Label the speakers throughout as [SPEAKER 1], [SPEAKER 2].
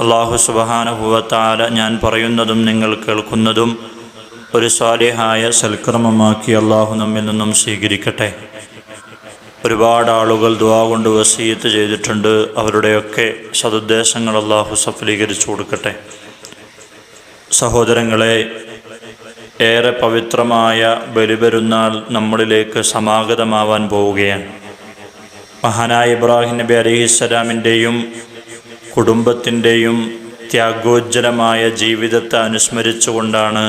[SPEAKER 1] അള്ളാഹു സുബഹാനുഭവത്താല ഞാൻ പറയുന്നതും നിങ്ങൾ കേൾക്കുന്നതും ഒരു സ്വാലിഹായ സൽക്രമമാക്കി അള്ളാഹു നമ്മിൽ നിന്നും സ്വീകരിക്കട്ടെ. ഒരുപാട് ആളുകൾ ദുവാ കൊണ്ട് വസീയത്ത് ചെയ്തിട്ടുണ്ട്. അവരുടെയൊക്കെ സതുദ്ദേശങ്ങൾ അള്ളാഹു സഫലീകരിച്ചു കൊടുക്കട്ടെ. സഹോദരങ്ങളെ ഏറെ പവിത്രമായ ബലിപെരുന്നാൾ നമ്മളിലേക്ക് സമാഗതമാവാൻ പോവുകയാണ്. മഹാനായ ഇബ്രാഹിം നബി അലിഹിസ്സലാമിന്റെയും കുടുംബത്തിന്റെയും ത്യാഗോജ്ജലമായ ജീവിതത്തെ അനുസ്മരിച്ചുകൊണ്ടാണ്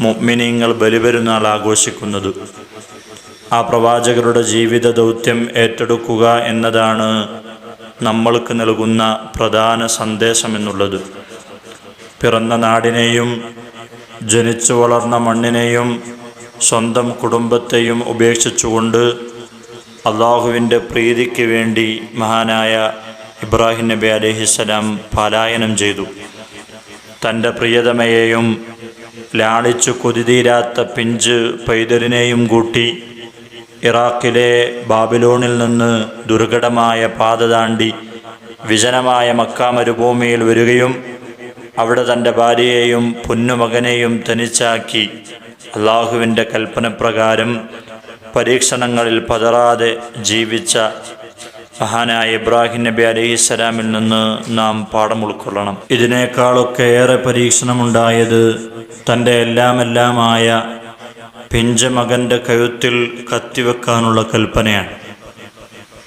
[SPEAKER 1] മുഅ്മിനീങ്ങൾ ബലിപെരുന്നാൾ ആഘോഷിക്കുന്നത്. ആ പ്രവാചകരുടെ ജീവിത ദൗത്യം ഏറ്റെടുക്കുക എന്നതാണ് നമ്മൾക്ക് നൽകുന്ന പ്രധാന സന്ദേശം എന്നുള്ളത് പിറന്ന നാടിനെയും ജനിച്ചു വളർന്ന മണ്ണിനെയും സ്വന്തം കുടുംബത്തെയും ഉപേക്ഷിച്ചുകൊണ്ട് അള്ളാഹുവിന്റെ പ്രീതിക്ക് വേണ്ടി മഹാനായ ഇബ്രാഹിം നബി അലഹിസ്സലാം പലായനം ചെയ്തു. തന്റെ പ്രിയതമയെയും ലാളിച്ചു കൊതിതീരാത്ത പിഞ്ച് പൈതലിനെയും കൂട്ടി ഇറാഖിലെ ബാബിലോണിൽ നിന്ന് ദുർഘടമായ പാത താണ്ടി വിജനമായ മക്ക മരുഭൂമിയിൽ വരികയും അവിടെ തന്റെ ഭാര്യയെയും പൊന്നുമകനെയും തനിച്ചാക്കി. അള്ളാഹുവിന്റെ കൽപ്പനപ്രകാരം പരീക്ഷണങ്ങളിൽ പതറാതെ ജീവിച്ച മഹാനായ ഇബ്രാഹിം നബി അലൈഹി അലൈഹിസ്സലാമിൽ നിന്ന് നാം പാഠം ഉൾക്കൊള്ളണം. ഇതിനേക്കാളൊക്കെ ഏറെ പരീക്ഷണമുണ്ടായത് തന്റെ എല്ലാമെല്ലാമായ പിഞ്ചമകന്റെ കഴുത്തിൽ കത്തിവെക്കാനുള്ള കൽപ്പനയാണ്.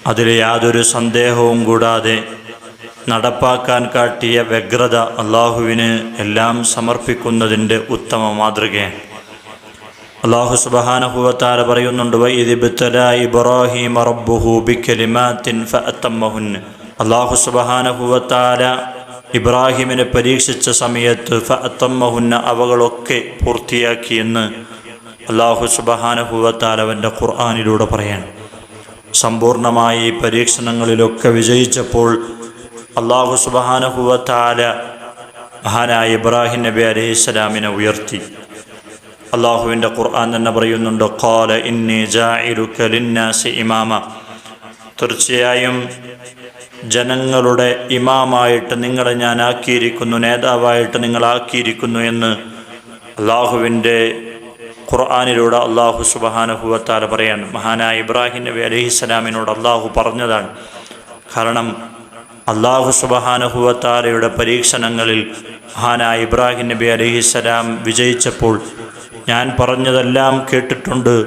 [SPEAKER 1] അതിൽ യാതൊരു സന്ദേഹവും കൂടാതെ നടപ്പാക്കാൻ കാട്ടിയ വ്യഗ്രത അള്ളാഹുവിന് എല്ലാം സമർപ്പിക്കുന്നതിന്റെ ഉത്തമ മാതൃകയാണ്. അള്ളാഹു സുബഹാനഹുവത്താല പറയുന്നുണ്ട് ഇബ്രാഹിം റബ്ബുഹു ബിക്കലിമാത്തിൻ അള്ളാഹു സുബഹാനഹുവത്താല ഇബ്രാഹിമിനെ പരീക്ഷിച്ച സമയത്ത് ഫഅത്തമ്മഹുന്ന അവകളൊക്കെ പൂർത്തിയാക്കിയെന്ന് അള്ളാഹു സുബഹാനഹുവത്താല അവന്റെ ഖുർആാനിലൂടെ പറയാണ്. സമ്പൂർണമായി പരീക്ഷണങ്ങളിലൊക്കെ വിജയിച്ചപ്പോൾ അള്ളാഹു സുബഹാനഹുവത്താല മഹാനായ ഇബ്രാഹിം നബി അലൈഹിസ്സലാമിനെ ഉയർത്തി. അള്ളാഹുവിന്റെ ഖുർആൻ തന്നെ പറയുന്നുണ്ട് ഖാല ഇന്നി ജാഇലുക ലിന്നാസി ഇമാമ. തീർച്ചയായും ജനങ്ങളുടെ ഇമാമായിട്ട് നിങ്ങളെ ഞാൻ ആക്കിയിരിക്കുന്നു നേതാവായിട്ട് നിങ്ങൾ ആക്കിയിരിക്കുന്നു എന്ന് അള്ളാഹുവിന്റെ ഖുർആാനിലൂടെ അള്ളാഹു സുബഹാനഹുവത്താല പറയാണ്. മഹാനായ ഇബ്രാഹിം നബി അലഹിസ്സലാമിനോട് അള്ളാഹു പറഞ്ഞതാണ് കാരണം അള്ളാഹു സുബഹാനഹുവത്താലയുടെ പരീക്ഷണങ്ങളിൽ മഹാനായ ഇബ്രാഹിം നബി അലഹിസ്സലാം വിജയിച്ചപ്പോൾ ഞാൻ പറഞ്ഞതെല്ലാം കേട്ടിട്ടുണ്ട്.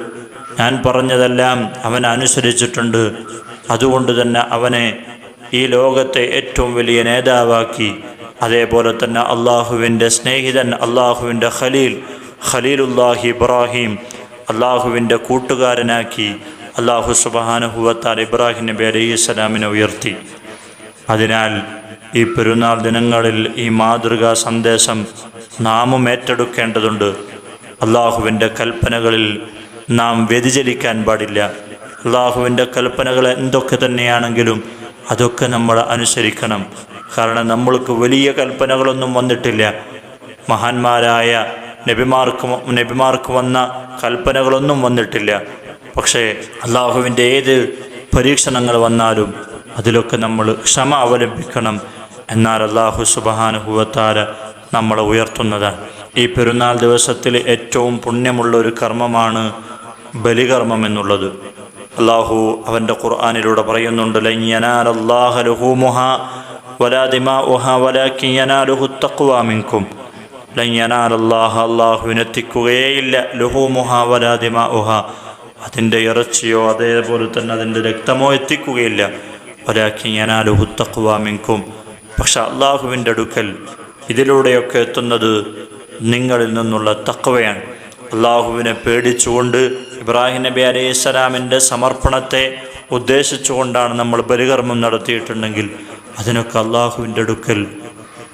[SPEAKER 1] ഞാൻ പറഞ്ഞതെല്ലാം അവൻ അനുസരിച്ചിട്ടുണ്ട്. അതുകൊണ്ട് തന്നെ അവനെ ഈ ലോകത്തെ ഏറ്റവും വലിയ നേതാവാക്കി. അതേപോലെ തന്നെ അള്ളാഹുവിന്റെ സ്നേഹിതൻ അള്ളാഹുവിന്റെ ഖലീൽ ഖലീലുല്ലാഹി ഇബ്രാഹിം അള്ളാഹുവിന്റെ കൂട്ടുകാരനാക്കി അള്ളാഹു സുബാനുഹുവത്താൽ ഇബ്രാഹിം നബി അലൈഹി സ്വലാമിനെ ഉയർത്തി. അതിനാൽ ഈ പെരുന്നാൾ ദിനങ്ങളിൽ ഈ മാതൃകാ സന്ദേശം നാമും ഏറ്റെടുക്കേണ്ടതുണ്ട്. അള്ളാഹുവിന്റെ കൽപ്പനകളിൽ നാം വ്യതിചലിക്കാൻ പാടില്ല. അള്ളാഹുവിന്റെ കൽപ്പനകൾ എന്തൊക്കെ തന്നെയാണെങ്കിലും അതൊക്കെ നമ്മൾ അനുസരിക്കണം. കാരണം നമ്മൾക്ക് വലിയ കൽപ്പനകളൊന്നും വന്നിട്ടില്ല. മഹാന്മാരായ നബിമാർക്ക് നബിമാർക്ക് വന്ന കൽപ്പനകളൊന്നും വന്നിട്ടില്ല. പക്ഷേ അള്ളാഹുവിന്റെ ഏത് പരീക്ഷണങ്ങൾ വന്നാലും അതിലൊക്കെ നമ്മൾ ക്ഷമ അവലംബിക്കണം. എന്നാൽ അള്ളാഹു സുബഹാനുഭവത്താര നമ്മളെ ഉയർത്തുന്നതാണ്. ഈ പെരുന്നാൾ ദിവസത്തിൽ ഏറ്റവും പുണ്യമുള്ള ഒരു കർമ്മമാണ് ബലികർമ്മം എന്നുള്ളത്. അള്ളാഹു അവന്റെ ഖുർആാനിലൂടെ പറയുന്നുണ്ട് അതിന്റെ ഇറച്ചിയോ അതേപോലെ തന്നെ അതിന്റെ രക്തമോ എത്തിക്കുകയില്ല. വലാക്കിയനാലുഹു പക്ഷെ അള്ളാഹുവിന്റെ അടുക്കൽ ഇതിലൂടെയൊക്കെ എത്തുന്നത് നിങ്ങളിൽ നിന്നുള്ള തക്കവയാണ് അള്ളാഹുവിനെ പേടിച്ചുകൊണ്ട് ഇബ്രാഹിം നബി അലൈഹി സ്വലാമിന്റെ സമർപ്പണത്തെ ഉദ്ദേശിച്ചുകൊണ്ടാണ് നമ്മൾ ബലികർമ്മം നടത്തിയിട്ടുണ്ടെങ്കിൽ അതിനൊക്കെ അള്ളാഹുവിന്റെ അടുക്കൽ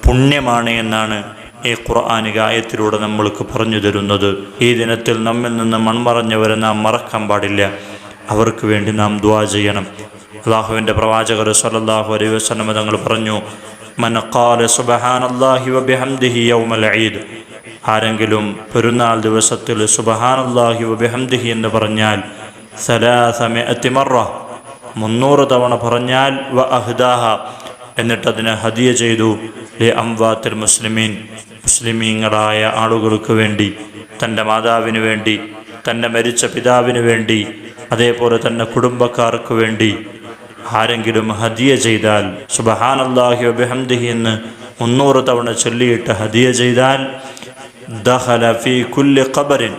[SPEAKER 1] പുണ്യമാണ് എന്നാണ് ഈ ഖുർആാനിക ആയത്തിലൂടെ നമ്മൾക്ക് പറഞ്ഞു തരുന്നത്. ഈ ദിനത്തിൽ നമ്മിൽ നിന്ന് മൺമറഞ്ഞവരെ നാം മറക്കാൻ പാടില്ല. അവർക്ക് വേണ്ടി നാം ദ്വാ ചെയ്യണം. അള്ളാഹുവിന്റെ പ്രവാചകർ സലല്ലാഹു അലൈ വസ്ലമ തങ്ങൾ പറഞ്ഞു മൻ ഖാല സുബ്ഹാനല്ലാഹി വബിഹംദിഹി യൗമൽ ഈദ്. ആരെങ്കിലും പെരുന്നാൾ ദിവസത്തിൽ സുബ്ഹാനല്ലാഹി എന്ന് പറഞ്ഞാൽ മറ മുന്നൂറ് തവണ പറഞ്ഞാൽ വ അഹ്ദാഹ എന്നിട്ടതിനെ ഹദിയ ചെയ്തു. ലി അംവാത്തിൽ മുസ്ലിമീൻ മുസ്ലിമീങ്ങളായ ആളുകൾക്ക് വേണ്ടി തന്റെ മാതാവിന് വേണ്ടി തന്റെ മരിച്ച പിതാവിന് വേണ്ടി അതേപോലെ തന്നെ കുടുംബക്കാർക്ക് വേണ്ടി ആരെങ്കിലും ഹദിയ ചെയ്താൽ സുബഹാനല്ലാഹി വബിഹംദിഹി എന്ന് മുന്നൂറ് തവണ ചൊല്ലിയിട്ട് ഹദിയ ചെയ്താൽ ദഹല ഫി കുല്ലി ഖബറിൻ.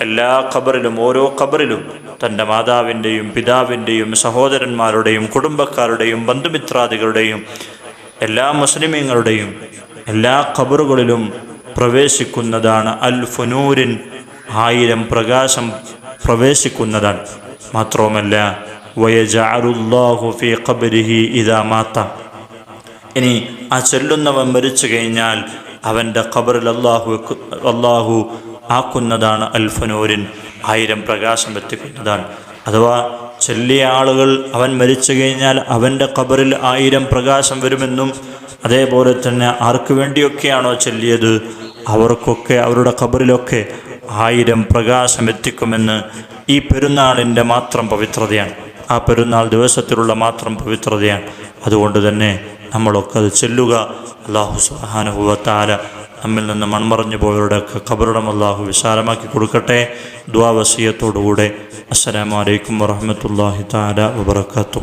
[SPEAKER 1] എല്ലാ ഖബറിലും ഓരോ ഖബറിലും തന്റെ മാതാവിന്റെയും പിതാവിന്റെയും സഹോദരന്മാരുടെയും കുടുംബക്കാരുടെയും ബന്ധുമിത്രാദികളുടെയും എല്ലാ മുസ്ലിമീങ്ങളുടെയും എല്ലാ ഖബറുകളിലും പ്രവേശിക്കുന്നതാണ് അൽ ഫുനൂരിൻ ആയിരം പ്രകാശം പ്രവേശിക്കുന്നതാണ്. മാത്രവുമല്ല വയജഅലുല്ലാഹു ഫീ ഖബരിഹി ഇദാ മാത്ത ഇനി ആ ചെല്ലുന്നവൻ മരിച്ചു കഴിഞ്ഞാൽ അവന്റെ ഖബറിൽ അള്ളാഹു അള്ളാഹു ആക്കുന്നതാണ് അൽഫനൂരിൻ ആയിരം പ്രകാശം എത്തിക്കുന്നതാണ് അഥവാ ചെല്ലിയ ആളുകൾ അവൻ മരിച്ചു കഴിഞ്ഞാൽ അവന്റെ ഖബറിൽ ആയിരം പ്രകാശം വരുമെന്നും അതേപോലെ തന്നെ ആർക്ക് വേണ്ടിയൊക്കെയാണോ ചെല്ലിയത്? അവർക്കൊക്കെ അവരുടെ ഖബറിലൊക്കെ ആയിരം പ്രകാശം എത്തിക്കുമെന്ന് ഈ പെരുന്നാളിന്റെ മാത്രം പവിത്രതയാണ്. ആ പെരുന്നാൾ ദിവസത്തിലുള്ള മാത്രം പവിത്രതയാണ്. അതുകൊണ്ട് തന്നെ നമ്മളൊക്കെ അത് ചെല്ലുക അള്ളാഹു സുഹാനുഭവത്താല നമ്മിൽ നിന്ന് മൺമറഞ്ഞു പോയവരുടെയൊക്കെ ഖബറിടം അള്ളാഹു വിശാലമാക്കി കൊടുക്കട്ടെ. ദ്വാവസീയത്തോടുകൂടെ അസ്സലാമലൈക്കും വറഹമത്തല്ലാഹി താല വബർക്കാത്തു